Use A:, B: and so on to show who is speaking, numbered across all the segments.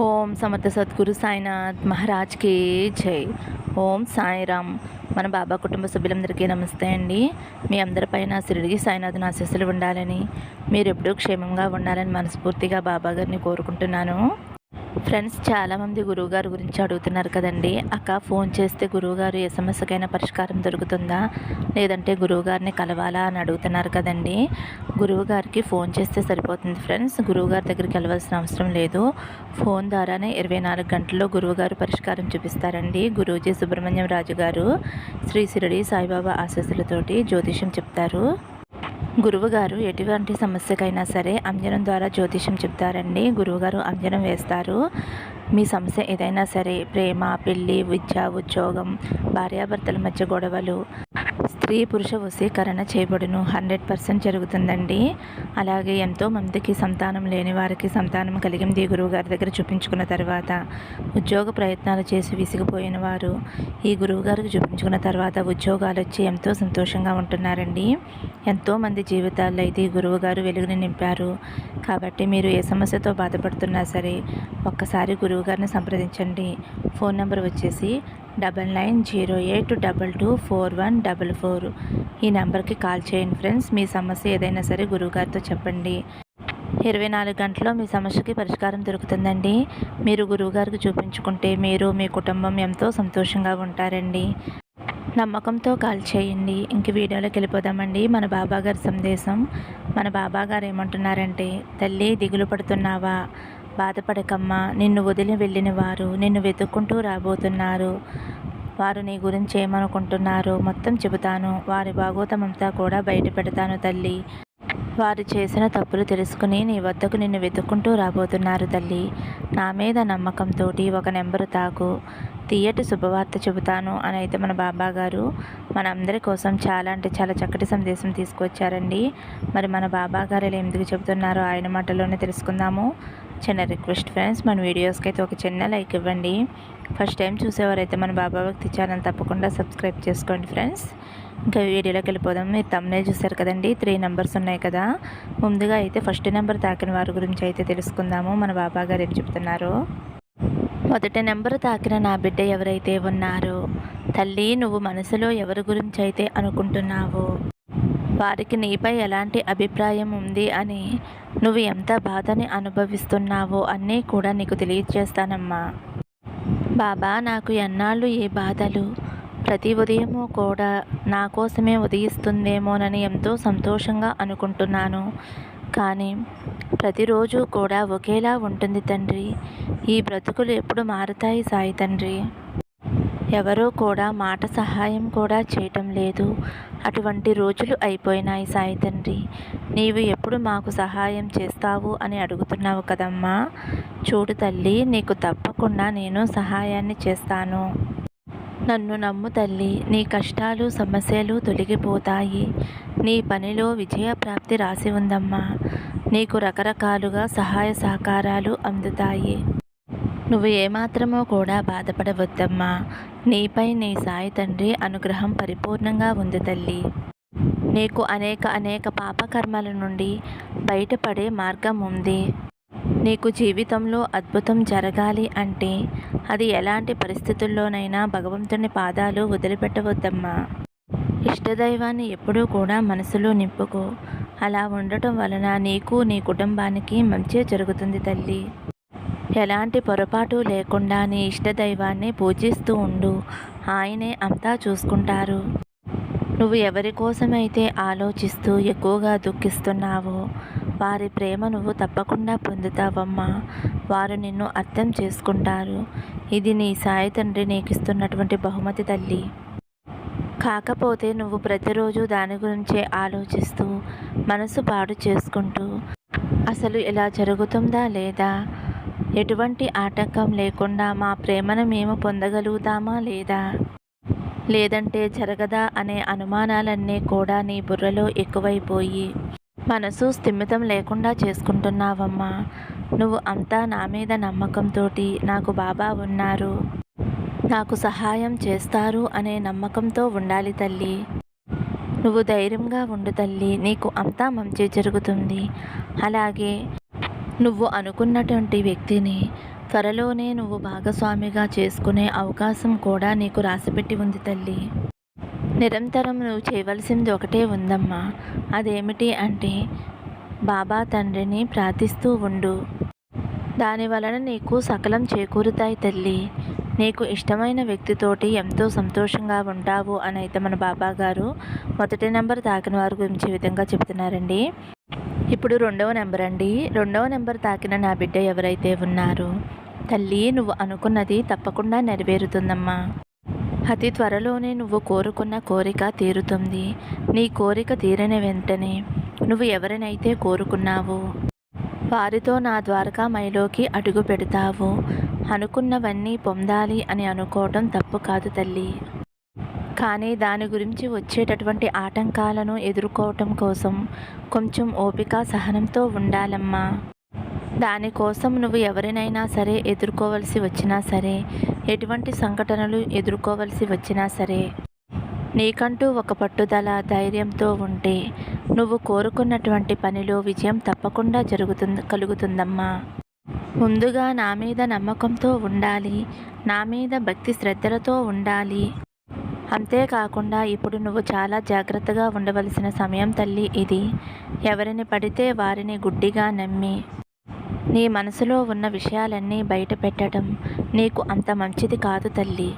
A: ఓం సమర్థ సద్గురు సాయినాథ్ మహారాజ్కి జై. ఓం సాయిరామ్. మన బాబా కుటుంబ సభ్యులందరికీ నమస్తే అండి. మీ అందరిపైన శిరుడికి సాయినాథ్ని ఆశీస్సులు ఉండాలని మీరు ఎప్పుడూ క్షేమంగా ఉండాలని మనస్ఫూర్తిగా బాబా గారిని కోరుకుంటున్నాను. ఫ్రెండ్స్ చాలామంది గురువుగారు గురించి అడుగుతున్నారు కదండి. అక్క ఫోన్ చేస్తే గురువుగారు ఏ సమస్యకైనా పరిష్కారం దొరుకుతుందా? లేదంటే గురువుగారిని కలవాలా అని అడుగుతున్నారు కదండి. గురువుగారికి ఫోన్ చేస్తే సరిపోతుంది ఫ్రెండ్స్. గురువుగారి దగ్గరికి వెళ్ళవలసిన అవసరం లేదు. ఫోన్ ద్వారానే ఇరవై నాలుగు గంటల్లో గురువుగారు పరిష్కారం చూపిస్తారండి. గురూజీ సుబ్రహ్మణ్యం రాజు గారు శ్రీ సిరిడి సాయిబాబా ఆశీస్సులతోటి జ్యోతిషం చెప్తారు. గురువుగారు ఎటువంటి సమస్యకైనా సరే అంజనం ద్వారా జ్యోతిషం చెప్తారండి. గురువుగారు అంజనం వేస్తారు. మీ సమస్య ఏదైనా సరే ప్రేమ పెళ్ళి విద్య ఉద్యోగం భార్యాభర్తల మధ్య గొడవలు స్త్రీ పురుష వశీకరణ చేయబడును. హండ్రెడ్ పర్సెంట్ జరుగుతుందండి. అలాగే ఎంతో మందికి సంతానం లేని వారికి సంతానం కలిగింది గురువుగారి దగ్గర చూపించుకున్న తర్వాత. ఉద్యోగ ప్రయత్నాలు చేసి విసిగిపోయిన వారు ఈ గురువుగారికి చూపించుకున్న తర్వాత ఉద్యోగాలు వచ్చి ఎంతో సంతోషంగా ఉంటున్నారండి. ఎంతోమంది జీవితాల్లో అయితే ఈ గురువుగారు వెలుగుని నింపారు. కాబట్టి మీరు ఏ సమస్యతో బాధపడుతున్నా సరే ఒక్కసారి గురువుగారిని సంప్రదించండి. ఫోన్ నెంబర్ వచ్చేసి double nine zero eight double two four one double four. ఈ నెంబర్కి కాల్ చేయండి ఫ్రెండ్స్. మీ సమస్య ఏదైనా సరే గురువుగారితో చెప్పండి. ఇరవై నాలుగు గంటల్లో మీ సమస్యకి పరిష్కారం దొరుకుతుందండి. మీరు గురువుగారికి చూపించుకుంటే మీరు మీ కుటుంబం ఎంతో సంతోషంగా ఉంటారండి. నమ్మకంతో కాల్ చేయండి. ఇంక వీడియోలోకి వెళ్ళిపోదామండి. మన బాబా గారి సందేశం. మన బాబా గారు ఏమంటున్నారంటే తల్లి దిగులు పడుతున్నావా? బాధపడకమ్మా. నిన్ను వదిలి వెళ్ళిన వారు నిన్ను వెతుక్కుంటూ రాబోతున్నారు. వారు నీ గురించి ఏమనుకుంటున్నారో మొత్తం చెబుతాను. వారి భాగోతమంతా కూడా బయట పెడతాను తల్లి. వారు చేసిన తప్పులు తెలుసుకుని నీ వద్దకు నిన్ను వెతుక్కుంటూ రాబోతున్నారు తల్లి. నా మీద నమ్మకంతో ఒక నెంబరు తాకు. తీయటి శుభవార్త చెబుతాను అని అయితే మన బాబా గారు మన అందరి కోసం చాలా అంటే చాలా చక్కటి సందేశం తీసుకొచ్చారండి. మరి మన బాబా గారు ఇలా ఎందుకు చెబుతున్నారో ఆయన మాటలోనే తెలుసుకుందాము. చిన్న రిక్వెస్ట్ ఫ్రెండ్స్ మన వీడియోస్కి అయితే ఒక చిన్న లైక్ ఇవ్వండి. ఫస్ట్ టైం చూసేవారైతే మన బాబా భక్తి ఛానల్ తప్పకుండా సబ్స్క్రైబ్ చేసుకోండి ఫ్రెండ్స్. ఇంకా వీడియోలోకి వెళ్ళిపోదాం. మీరు తమ్నే చూసారు కదండి త్రీ నెంబర్స్ ఉన్నాయి కదా. ముందుగా అయితే ఫస్ట్ నెంబర్ తాకిన వారి గురించి అయితే తెలుసుకుందాము. మన బాబా గారు ఏం చెప్తున్నారో. మొదటి నెంబర్ తాకిన నా బిడ్డ ఎవరైతే ఉన్నారో తల్లి నువ్వు మనసులో ఎవరి గురించి అయితే అనుకుంటున్నావో వారికి నీపై ఎలాంటి అభిప్రాయం ఉంది అని నువ్వు ఎంత బాధని అనుభవిస్తున్నావో అన్నీ కూడా నీకు తెలియజేస్తానమ్మా బాబా నాకు ఎన్నాళ్ళు ఏ బాధలు? ప్రతి ఉదయము కూడా నా కోసమే ఉదయిస్తుందేమోనని ఎంతో సంతోషంగా అనుకుంటున్నాను. కానీ ప్రతిరోజు కూడా ఒకేలా ఉంటుంది తండ్రి. ఈ బ్రతుకులు ఎప్పుడు మారుతాయి సాయి తండ్రి. ఎవరో కూడా మాట సహాయం కూడా చేయటం లేదు. అటువంటి రోజులు అయిపోయినాయి సాయి తండ్రి. నీవు ఎప్పుడు మాకు సహాయం చేస్తావు అని అడుగుతున్నావు కదమ్మా. చూడు తల్లి నీకు తప్పకుండా నేను సహాయాన్ని చేస్తాను. నన్ను నమ్ము తల్లి నీ కష్టాలు సమస్యలు తొలగిపోతాయి. నీ పనిలో విజయప్రాప్తి రాసి ఉందమ్మా. నీకు రకరకాలుగా సహాయ సహకారాలు అందుతాయి. నువ్వు ఏమాత్రమో కూడా బాధపడవద్దమ్మా. నీపై నీ సాయి తండ్రి అనుగ్రహం పరిపూర్ణంగా ఉంది తల్లి. నీకు అనేక అనేక పాపకర్మల నుండి బయటపడే మార్గం ఉంది. నీకు జీవితంలో అద్భుతం జరగాలి అంటే అది ఎలాంటి పరిస్థితుల్లోనైనా భగవంతుని పాదాలు వదిలిపెట్టవద్దమ్మా. ఇష్టదైవాన్ని ఎప్పుడూ కూడా మనసులో నింపుకో. అలా ఉండటం వలన నీకు నీ కుటుంబానికి మంచి జరుగుతుంది తల్లి. ఎలాంటి పొరపాటు లేకుండా నీ ఇష్టదైవాన్ని పూజిస్తూ ఉండు. ఆయనే అంతా చూసుకుంటారు. నువ్వు ఎవరి కోసమైతే ఆలోచిస్తూ ఎక్కువగా దుఃఖిస్తున్నావో వారి ప్రేమ నువ్వు తప్పకుండా పొందుతావమ్మా. వారు నిన్ను అర్థం చేసుకుంటారు. ఇది నీ సాయి తండ్రి నీకు ఇస్తున్నటువంటి బహుమతి తల్లి. కాకపోతే నువ్వు ప్రతిరోజు దాని గురించే ఆలోచిస్తూ మనసు పాడు చేసుకుంటూ అసలు ఇలా జరుగుతుందా లేదా? ఎటువంటి ఆటంకం లేకుండా మా ప్రేమను మేము పొందగలుగుతామా లేదా? లేదంటే జరగదా అనే అనుమానాలన్నీ కూడా నీ బుర్రలో ఎక్కువైపోయి మనసు స్థిమితం లేకుండా చేసుకుంటున్నావమ్మా. నువ్వు అంతా నా మీద నమ్మకంతో నాకు బాబా ఉన్నారు. నాకు సహాయం చేస్తారు అనే నమ్మకంతో ఉండాలి తల్లి. నువ్వు ధైర్యంగా ఉండు తల్లి. నీకు అంతా మంచి జరుగుతుంది. అలాగే నువ్వు అనుకున్నటువంటి వ్యక్తిని త్వరలోనే నువ్వు భాగస్వామిగా చేసుకునే అవకాశం కూడా నీకు రాసిపెట్టి ఉంది తల్లి. నిరంతరం నువ్వు చేయవలసింది ఒకటే ఉందమ్మా. అదేమిటి అంటే బాబా తండ్రిని ప్రార్థిస్తూ ఉండు. దాని వలన నీకు సకలం చేకూరుతాయి తల్లి. నీకు ఇష్టమైన వ్యక్తితోటి ఎంతో సంతోషంగా ఉంటావు అని అయితే మన బాబా గారు మొదటి నెంబర్ తాకిన వారి గురించి విధంగా చెప్తున్నారండి ఇప్పుడు రెండవ నెంబర్ అండి. రెండవ నెంబర్ తాకిన నా బిడ్డ ఎవరైతే ఉన్నారో తల్లి నువ్వు అనుకున్నది తప్పకుండా నెరవేరుతుందమ్మా. అతి త్వరలోనే నువ్వు కోరుకున్న కోరిక తీరుతుంది. నీ కోరిక తీరిన వెంటనే నువ్వు ఎవరినైతే కోరుకున్నావో వారితో నా ద్వారకామైలోకి అడుగు పెడతావు. అనుకున్నవన్నీ పొందాలి అని అనుకోవటం తప్పు కాదు తల్లి. కానీ దాని గురించి వచ్చేటటువంటి ఆటంకాలను ఎదుర్కోవటం కోసం కొంచెం ఓపిక సహనంతో ఉండాలమ్మా. దానికోసం నువ్వు ఎవరినైనా సరే ఎదుర్కోవలసి వచ్చినా సరే ఎటువంటి సంఘటనలు ఎదుర్కోవలసి వచ్చినా సరే నీకంటూ ఒక పట్టుదల ధైర్యంతో ఉంటే నువ్వు కోరుకున్నటువంటి పనిలో విజయం తప్పకుండా జరుగుతుంది కలుగుతుందమ్మా. ముందుగా నా మీద నమ్మకంతో ఉండాలి నా మీద భక్తి శ్రద్ధలతో ఉండాలి. అంతేకాకుండా ఇప్పుడు నువ్వు చాలా జాగ్రత్తగా ఉండవలసిన సమయం తల్లి ఇది. ఎవరిని పడితే వారిని గుడ్డిగా నమ్మి నీ మనసులో ఉన్న విషయాలన్నీ బయట పెట్టడం నీకు అంత మంచిది కాదు తల్లి.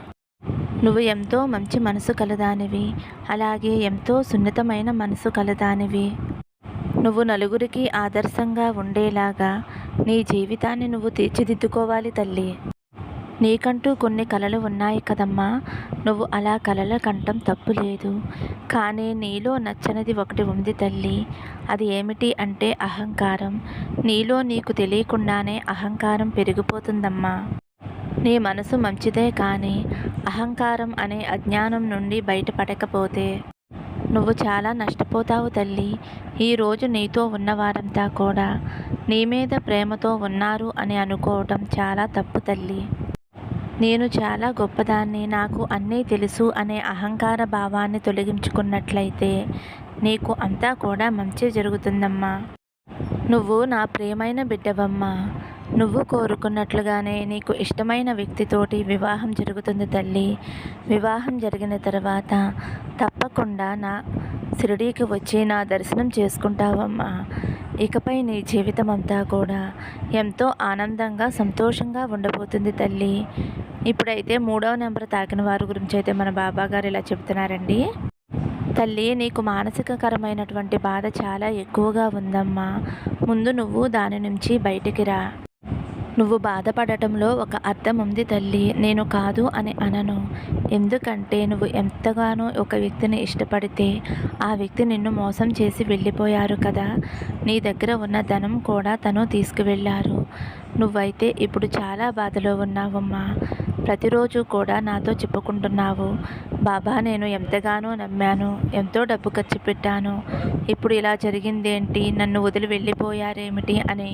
A: నువ్వు ఎంతో మంచి మనసు కలదానివి. అలాగే ఎంతో సున్నితమైన మనసు కలదానివి. నువ్వు నలుగురికి ఆదర్శంగా ఉండేలాగా నీ జీవితాన్ని నువ్వు తీర్చిదిద్దుకోవాలి తల్లి. నీకంటూ కొన్ని కలలు ఉన్నాయి కదమ్మా. నువ్వు అలా కలల కంటం తప్పు లేదు. కానీ నీలో నచ్చనిది ఒకటి ఉంది తల్లి. అది ఏమిటి అంటే అహంకారం. నీలో నీకు తెలియకుండానే అహంకారం పెరిగిపోతుందమ్మా. నీ మనసు మంచిదే కానీ అహంకారం అనే అజ్ఞానం నుండి బయటపడకపోతే నువ్వు చాలా నష్టపోతావు తల్లి. ఈరోజు నీతో ఉన్నవారంతా కూడా నీ మీద ప్రేమతో ఉన్నారు అని అనుకోవటం చాలా తప్పు తల్లి. నేను చాలా గొప్పదాన్ని నాకు అన్నీ తెలుసు అనే అహంకార భావాన్ని తొలగించుకున్నట్లయితే నీకు అంతా కూడా మంచి జరుగుతుందమ్మా. నువ్వు నా ప్రేమైన బిడ్డవమ్మా. నువ్వు కోరుకున్నట్లుగానే నీకు ఇష్టమైన వ్యక్తితోటి వివాహం జరుగుతుంది తల్లి. వివాహం జరిగిన తర్వాత తప్పకుండా నా షిరిడీకి వచ్చి నా దర్శనం చేసుకుంటావమ్మా. ఇకపై నీ జీవితం అంతా కూడా ఎంతో ఆనందంగా సంతోషంగా ఉండబోతుంది తల్లి. ఇప్పుడైతే మూడవ నెంబర్ తాకిన వారి గురించి అయితే మన బాబా గారు ఇలా చెప్తున్నారండి తల్లి నీకు మానసికకరమైనటువంటి బాధ చాలా ఎక్కువగా ఉందమ్మా. ముందు నువ్వు దాని నుంచి బయటికి రా. నువ్వు బాధపడటంలో ఒక అర్థం ఉంది తల్లి. నేను కాదు అని అనను. ఎందుకంటే నువ్వు ఎంతగానో ఒక వ్యక్తిని ఇష్టపడితే ఆ వ్యక్తి నిన్ను మోసం చేసి వెళ్ళిపోయారు కదా. నీ దగ్గర ఉన్న ధనం కూడా తను తీసుకువెళ్ళారు. నువ్వైతే ఇప్పుడు చాలా బాధలో ఉన్నావమ్మా. ప్రతిరోజు కూడా నాతో చెప్పుకుంటున్నావు. బాబా నేను ఎంతగానో నమ్మాను ఎంతో డబ్బు ఖర్చు పెట్టాను. ఇప్పుడు ఇలా జరిగిందేంటి? నన్ను వదిలి వెళ్ళిపోయారేమిటి? అని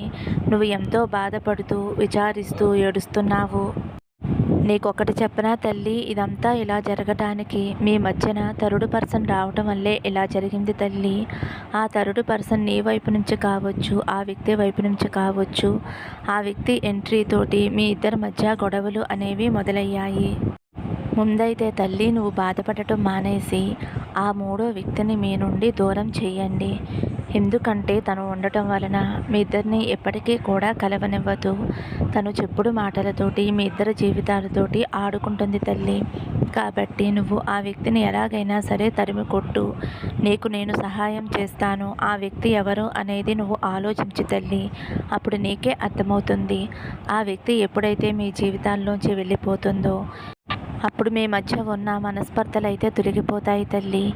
A: నువ్వు ఎంతో బాధపడుతూ విచారిస్తూ ఏడుస్తున్నావు. నీకొకటి చెప్పనా తల్లి? ఇదంతా ఇలా జరగటానికి మీ మధ్యన తరుడు పర్సన్ రావటం వల్లే ఇలా జరిగింది తల్లి. ఆ తరుడు పర్సన్ నీ వైపు నుంచి కావచ్చు ఆ వ్యక్తి వైపు నుంచి కావచ్చు. ఆ వ్యక్తి ఎంట్రీ తోటి మీ ఇద్దరి మధ్య గొడవలు అనేవి మొదలయ్యాయి. ముందైతే తల్లి నువ్వు బాధపడటం మానేసి ఆ మూడో వ్యక్తిని మీ నుండి దూరం చేయండి ఎందుకంటే తను ఉండటం వలన మీ ఇద్దరిని ఎప్పటికీ కూడా కలవనివ్వదు. తను చెప్పుడు మాటలతోటి మీ ఇద్దరి జీవితాలతోటి ఆడుకుంటుంది తల్లి. కాబట్టి నువ్వు ఆ వ్యక్తిని ఎలాగైనా సరే తరిమి కొట్టు. నీకు నేను సహాయం చేస్తాను. ఆ వ్యక్తి ఎవరు అనేది నువ్వు ఆలోచించి తల్లి. అప్పుడు నీకే అర్థమవుతుంది. ఆ వ్యక్తి ఎప్పుడైతే మీ జీవితాల్లోంచి వెళ్ళిపోతుందో అప్పుడు మీ మధ్య ఉన్న మనస్పర్ధలు అయితే తొలగిపోతాయి తల్లి.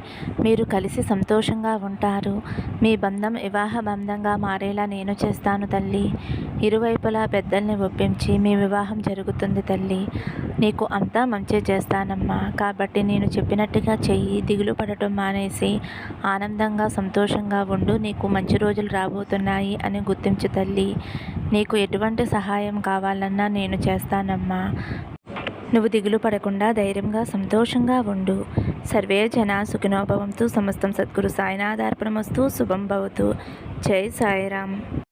A: మీరు కలిసి సంతోషంగా ఉంటారు. మీ బంధం వివాహ బంధంగా మారేలా నేను చేస్తాను తల్లి. ఇరువైపులా పెద్దల్ని ఒప్పించి మీ వివాహం జరుగుతుంది తల్లి. నీకు అంతా మంచి చేస్తానమ్మా. కాబట్టి నేను చెప్పినట్టుగా చెయ్యి దిగులు పడటం మానేసి ఆనందంగా సంతోషంగా ఉండు. నీకు మంచి రోజులు రాబోతున్నాయి అని గుర్తించు తల్లి. నీకు ఎటువంటి సహాయం కావాలన్నా నేను చేస్తానమ్మా. నువ్వు దిగులు పడకుండా ధైర్యంగా సంతోషంగా ఉండు. సర్వే జన సుఖినోభవంతు సమస్తం సద్గురు సాయినాథార్పణమస్తు శుభం భవతు. జై సాయిరామ్.